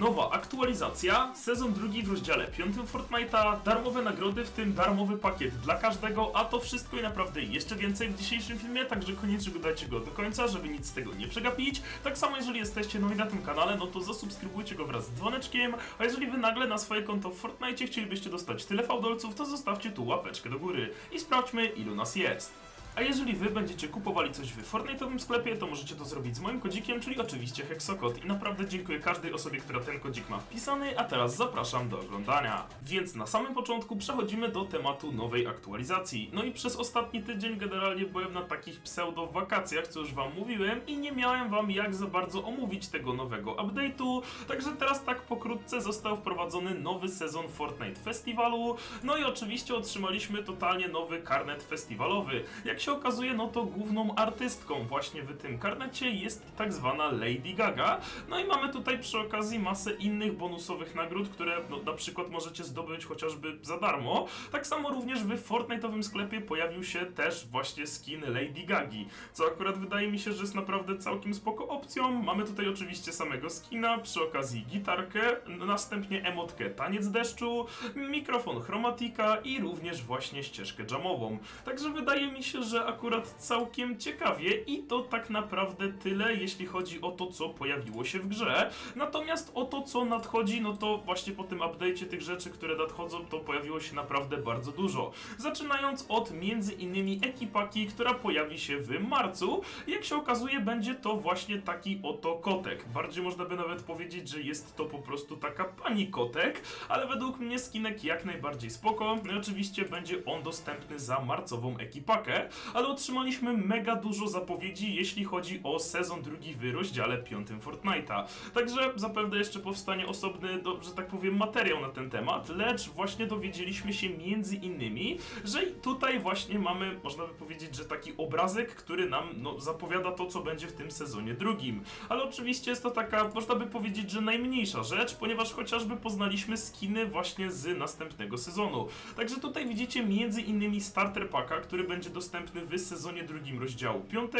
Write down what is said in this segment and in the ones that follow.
Nowa aktualizacja, sezon drugi w rozdziale piątym Fortnite'a, darmowe nagrody, w tym darmowy pakiet dla każdego, a to wszystko i naprawdę jeszcze więcej w dzisiejszym filmie, także koniecznie oglądajcie go do końca, żeby nic z tego nie przegapić. Tak samo jeżeli jesteście nowi na tym kanale, no to zasubskrybujcie go wraz z dzwoneczkiem, a jeżeli wy nagle na swoje konto w Fortnite chcielibyście dostać tyle fałdolców, to zostawcie tu łapeczkę do góry i sprawdźmy ilu nas jest. A jeżeli wy będziecie kupowali coś w Fortnite'owym sklepie, to możecie to zrobić z moim kodzikiem, czyli oczywiście Hexokod. I naprawdę dziękuję każdej osobie, która ten kodzik ma wpisany, a teraz zapraszam do oglądania. Więc na samym początku przechodzimy do tematu nowej aktualizacji. No i przez ostatni tydzień generalnie byłem na takich pseudo-wakacjach, co już wam mówiłem, i nie miałem wam jak za bardzo omówić tego nowego update'u, także teraz tak pokrótce został wprowadzony nowy sezon Fortnite Festiwalu, no i oczywiście otrzymaliśmy totalnie nowy karnet festiwalowy. Jak się okazuje, no to główną artystką właśnie w tym karnecie jest tak zwana Lady Gaga. No i mamy tutaj przy okazji masę innych bonusowych nagród, które no, na przykład możecie zdobyć chociażby za darmo. Tak samo również w Fortnite'owym sklepie pojawił się też właśnie skin Lady Gagi, co akurat wydaje mi się, że jest naprawdę całkiem spoko opcją. Mamy tutaj oczywiście samego skina, przy okazji gitarkę, następnie emotkę Taniec Deszczu, mikrofon Chromatika i również właśnie ścieżkę jamową. Także wydaje mi się, że akurat całkiem ciekawie i to tak naprawdę tyle, jeśli chodzi o to, co pojawiło się w grze. Natomiast o to, co nadchodzi, no to właśnie po tym update'cie tych rzeczy, które nadchodzą, to pojawiło się naprawdę bardzo dużo. Zaczynając od między innymi ekipaki, która pojawi się w marcu. Jak się okazuje, będzie to właśnie taki oto kotek. Bardziej można by nawet powiedzieć, że jest to po prostu taka pani kotek, ale według mnie skinek jak najbardziej spoko. No i oczywiście będzie on dostępny za marcową ekipakę, ale otrzymaliśmy mega dużo zapowiedzi, jeśli chodzi o sezon drugi w rozdziale piątym Fortnite'a. Także zapewne jeszcze powstanie osobny, do, że tak powiem, materiał na ten temat, lecz właśnie dowiedzieliśmy się między innymi, że tutaj właśnie mamy, można by powiedzieć, że taki obrazek, który nam no, zapowiada to, co będzie w tym sezonie drugim. Ale oczywiście jest to taka, można by powiedzieć, że najmniejsza rzecz, ponieważ chociażby poznaliśmy skiny właśnie z następnego sezonu. Także tutaj widzicie między innymi starter packa, który będzie dostępny w sezonie drugim rozdziału 5.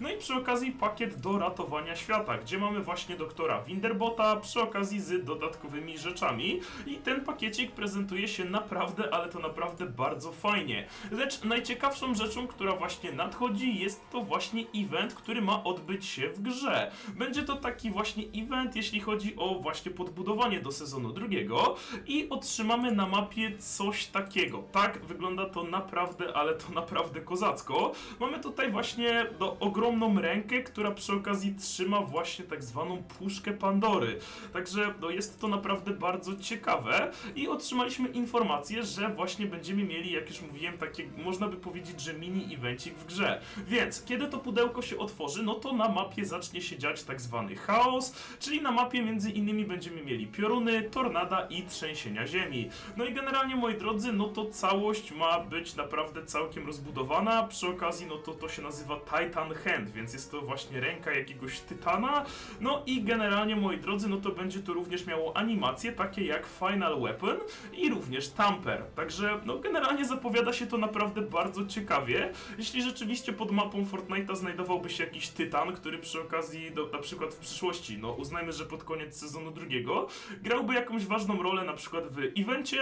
No i przy okazji pakiet do ratowania świata, gdzie mamy właśnie doktora Winterbota przy okazji z dodatkowymi rzeczami. I ten pakiecik prezentuje się naprawdę, ale to naprawdę bardzo fajnie. Lecz najciekawszą rzeczą, która właśnie nadchodzi, jest to właśnie event, który ma odbyć się w grze. Będzie to taki właśnie event, jeśli chodzi o właśnie podbudowanie do sezonu drugiego i otrzymamy na mapie coś takiego. Tak, wygląda to naprawdę, ale to naprawdę kozacko. Mamy tutaj właśnie no, ogromną rękę, która przy okazji trzyma właśnie tak zwaną puszkę Pandory. Także no, jest to naprawdę bardzo ciekawe i otrzymaliśmy informację, że właśnie będziemy mieli, jak już mówiłem, takie, można by powiedzieć, że mini evencik w grze. Więc kiedy to pudełko się otworzy, no to na mapie zacznie się dziać tak zwany chaos, czyli na mapie między innymi będziemy mieli pioruny, tornada i trzęsienia ziemi. No i generalnie, moi drodzy, no to całość ma być naprawdę całkiem rozbudowana. Przy okazji, no to to się nazywa Titan Hand, więc jest to właśnie ręka jakiegoś tytana. No i generalnie, moi drodzy, no to będzie to również miało animacje takie jak Final Weapon i również Tamper. Także, no generalnie zapowiada się to naprawdę bardzo ciekawie. Jeśli rzeczywiście pod mapą Fortnite'a znajdowałby się jakiś tytan, który przy okazji, na przykład w przyszłości, no uznajmy, że pod koniec sezonu drugiego, grałby jakąś ważną rolę na przykład w evencie,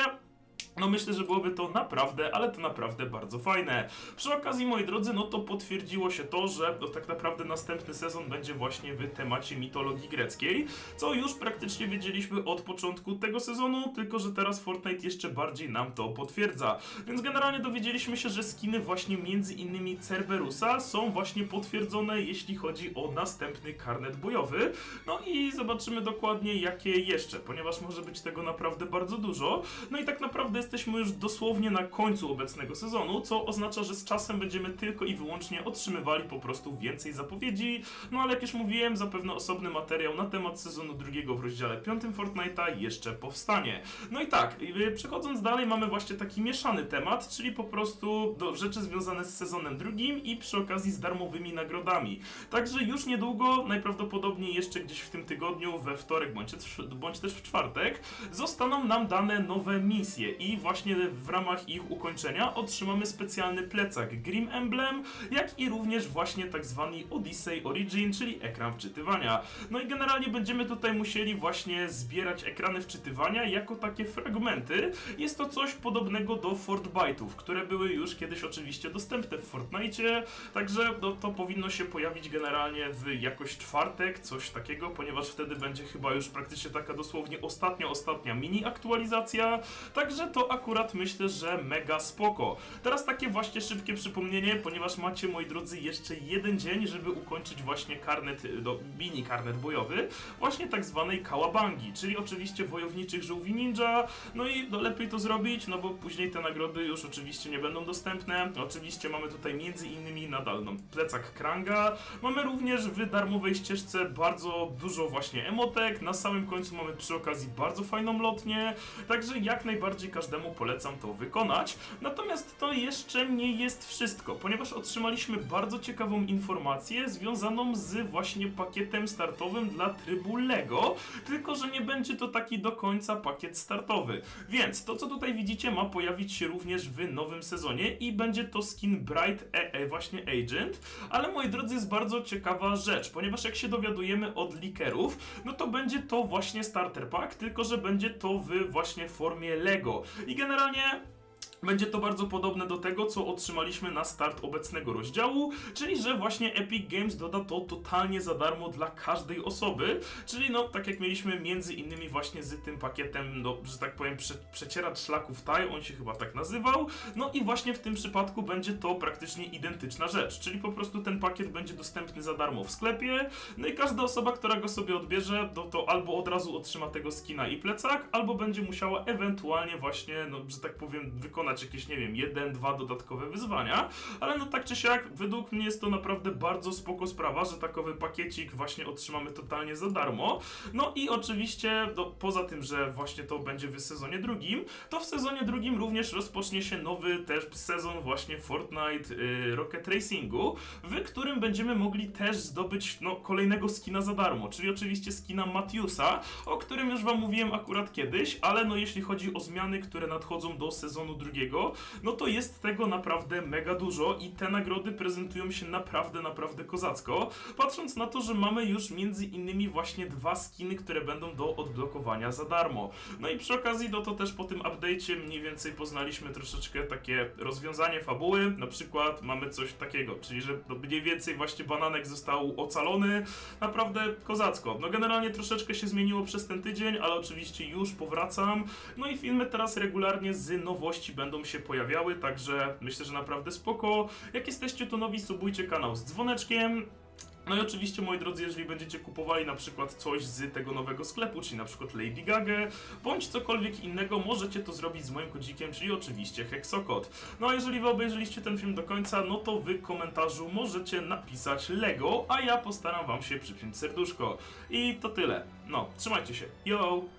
no myślę, że byłoby to naprawdę, ale to naprawdę bardzo fajne. Przy okazji, moi drodzy, no to potwierdziło się to, że no, tak naprawdę następny sezon będzie właśnie w temacie mitologii greckiej, co już praktycznie wiedzieliśmy od początku tego sezonu, tylko że teraz Fortnite jeszcze bardziej nam to potwierdza. Więc generalnie dowiedzieliśmy się, że skiny właśnie między innymi Cerberusa są właśnie potwierdzone, jeśli chodzi o następny karnet bojowy. No i zobaczymy dokładnie jakie jeszcze, ponieważ może być tego naprawdę bardzo dużo. No i tak naprawdę jesteśmy już dosłownie na końcu obecnego sezonu, co oznacza, że z czasem będziemy tylko i wyłącznie otrzymywali po prostu więcej zapowiedzi. No ale jak już mówiłem, zapewne osobny materiał na temat sezonu drugiego w rozdziale 5 Fortnite'a jeszcze powstanie. No i tak, y, przechodząc dalej, mamy właśnie taki mieszany temat, czyli po prostu do rzeczy związane z sezonem drugim i przy okazji z darmowymi nagrodami. Także już niedługo, najprawdopodobniej jeszcze gdzieś w tym tygodniu, we wtorek bądź, bądź też w czwartek, zostaną nam dane nowe misje i właśnie w ramach ich ukończenia otrzymamy specjalny plecak Grim Emblem, jak i również właśnie tak zwany Odyssey Origin, czyli ekran wczytywania. No i generalnie będziemy tutaj musieli właśnie zbierać ekrany wczytywania jako takie fragmenty. Jest to coś podobnego do Fortbyte'ów, które były już kiedyś oczywiście dostępne w Fortnite, także no, to powinno się pojawić generalnie w jakoś czwartek, coś takiego, ponieważ wtedy będzie chyba już praktycznie taka dosłownie ostatnia, ostatnia mini aktualizacja, także to akurat myślę, że mega spoko. Teraz takie właśnie szybkie przypomnienie, ponieważ macie, moi drodzy, jeszcze jeden dzień, żeby ukończyć właśnie karnet, y, do, mini karnet bojowy, właśnie tak zwanej kałabangi, czyli oczywiście wojowniczych żółwi ninja, no i no, lepiej to zrobić, no bo później te nagrody już oczywiście nie będą dostępne. Oczywiście mamy tutaj między innymi nadal no, plecak Kranga, mamy również w darmowej ścieżce bardzo dużo właśnie emotek, na samym końcu mamy przy okazji bardzo fajną lotnię, także jak najbardziej każdemu polecam to wykonać. Natomiast to jeszcze nie jest wszystko, ponieważ otrzymaliśmy bardzo ciekawą informację związaną z właśnie pakietem startowym dla trybu LEGO, tylko że nie będzie to taki do końca pakiet startowy. Więc to, co tutaj widzicie, ma pojawić się również w nowym sezonie i będzie to skin Bright e, e, właśnie Agent, ale moi drodzy, jest bardzo ciekawa rzecz, ponieważ jak się dowiadujemy od leakerów, no to będzie to właśnie starter pack, tylko że będzie to w właśnie formie LEGO. I generalnie będzie to bardzo podobne do tego, co otrzymaliśmy na start obecnego rozdziału, czyli że właśnie Epic Games doda to totalnie za darmo dla każdej osoby, czyli no tak jak mieliśmy między innymi właśnie z tym pakietem, no że tak powiem prze, przecieracz szlaków taj, on się chyba tak nazywał, no i właśnie w tym przypadku będzie to praktycznie identyczna rzecz, czyli po prostu ten pakiet będzie dostępny za darmo w sklepie, no i każda osoba, która go sobie odbierze, no to albo od razu otrzyma tego skina i plecak, albo będzie musiała ewentualnie właśnie, no że tak powiem, wykonać jakieś, nie wiem, jeden, dwa dodatkowe wyzwania, ale no tak czy siak, według mnie jest to naprawdę bardzo spoko sprawa, że takowy pakiecik właśnie otrzymamy totalnie za darmo. No i oczywiście, no, poza tym, że właśnie to będzie w sezonie drugim, to w sezonie drugim również rozpocznie się nowy też sezon właśnie Fortnite y, Rocket Racingu, w którym będziemy mogli też zdobyć no, kolejnego skina za darmo, czyli oczywiście skina Matiusa, o którym już wam mówiłem akurat kiedyś, ale no jeśli chodzi o zmiany, które nadchodzą do sezonu drugiego, no to jest tego naprawdę mega dużo i te nagrody prezentują się naprawdę, naprawdę kozacko. Patrząc na to, że mamy już między innymi właśnie dwa skiny, które będą do odblokowania za darmo. No i przy okazji, no to też po tym update'cie mniej więcej poznaliśmy troszeczkę takie rozwiązanie fabuły. Na przykład mamy coś takiego, czyli że no mniej więcej właśnie bananek został ocalony. Naprawdę kozacko. No generalnie troszeczkę się zmieniło przez ten tydzień, ale oczywiście już powracam. No i filmy teraz regularnie z nowości będą się pojawiały, także myślę, że naprawdę spoko. Jak jesteście tu nowi, subujcie kanał z dzwoneczkiem. No i oczywiście, moi drodzy, jeżeli będziecie kupowali na przykład coś z tego nowego sklepu, czyli na przykład Lady Gaga, bądź cokolwiek innego, możecie to zrobić z moim kodzikiem, czyli oczywiście Hexokod. No a jeżeli wy obejrzeliście ten film do końca, no to w komentarzu możecie napisać LEGO, a ja postaram wam się przypiąć serduszko. I to tyle. No, trzymajcie się. Yo!